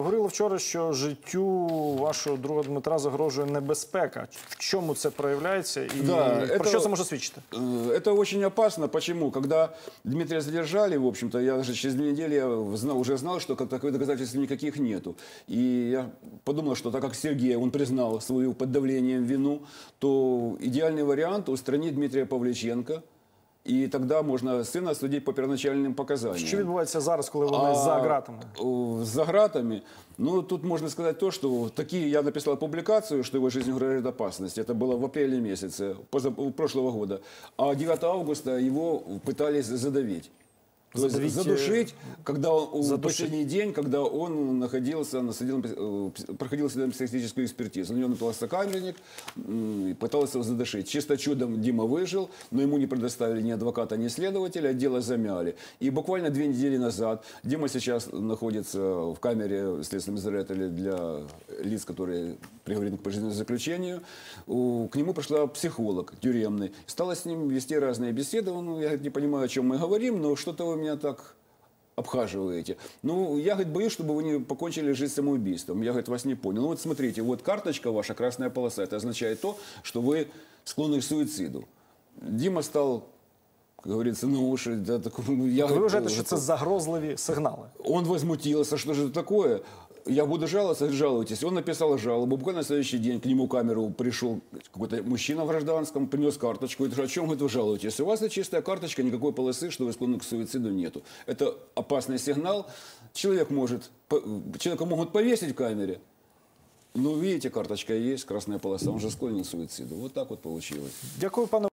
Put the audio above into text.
Говорили вчора, що життю вашого друга Дмитра загрожує небезпека. В чому це проявляється і Да, про это- що це може свідчити? Э, Это очень опасно. Почему? Когда Дмитрия задержали, в общем-то, я даже через две недели я знал, уже знал, что как таковых доказательств никаких нету. И я подумал, что так как Сергей, он признал свою под давлением вину, то идеальный вариант устранить Дмитрия Павличенко, и тогда можно сына судить по первоначальным показаниям. Що відбувається зараз, коли вони А, за ґратами? о, За гратами. Ну, тут можно сказать то, что такие, я написал публикацию, что его жизнь угрожает опасность. Это было в апреле месяце поза- прошлого года. А 9 августа его пытались задавить. Э, задушить, когда он, задушить. последний день, когда он находился, на э, проходил судебно-психологическую экспертизу. На него напался камерник, м, и пытался его задушить. Чисто чудом Дима выжил, но ему не предоставили ни адвоката, ни следователя, дело замяли. И буквально две недели назад, Дима сейчас находится в камере следственного изолятора для лиц, которые приговорены к пожизненному заключению. К нему пришла психолог тюремный, стала с ним вести разные беседы. Он, я не понимаю, о чем мы говорим, но что-то меня так обхаживаете. Ну, я, говорит, боюсь, чтобы вы не покончили жизнь самоубийством. Я, говорит, вас не понял. Ну, вот смотрите, вот карточка ваша, красная полоса, это означает то, что вы склонны к суициду. Дима стал, как говорится, на уши. Да, такой, ну, я, говорит, вважаєте, що готов. це загрозливі сигнали? Он возмутился, что же это такое? Я буду жаловаться, жалуйтесь. Он написал жалобу. Буквально на следующий день к нему камеру пришел какой-то мужчина в гражданском, принес карточку. Говорит, о чем вы жалуетесь? У вас чистая карточка, никакой полосы, что вы склонны к суициду нету. Это опасный сигнал. Человек может, человека могут повесить в камере. Ну, видите, карточка есть, красная полоса, он же склонен к суициду. Вот так вот получилось. Дякую, пане.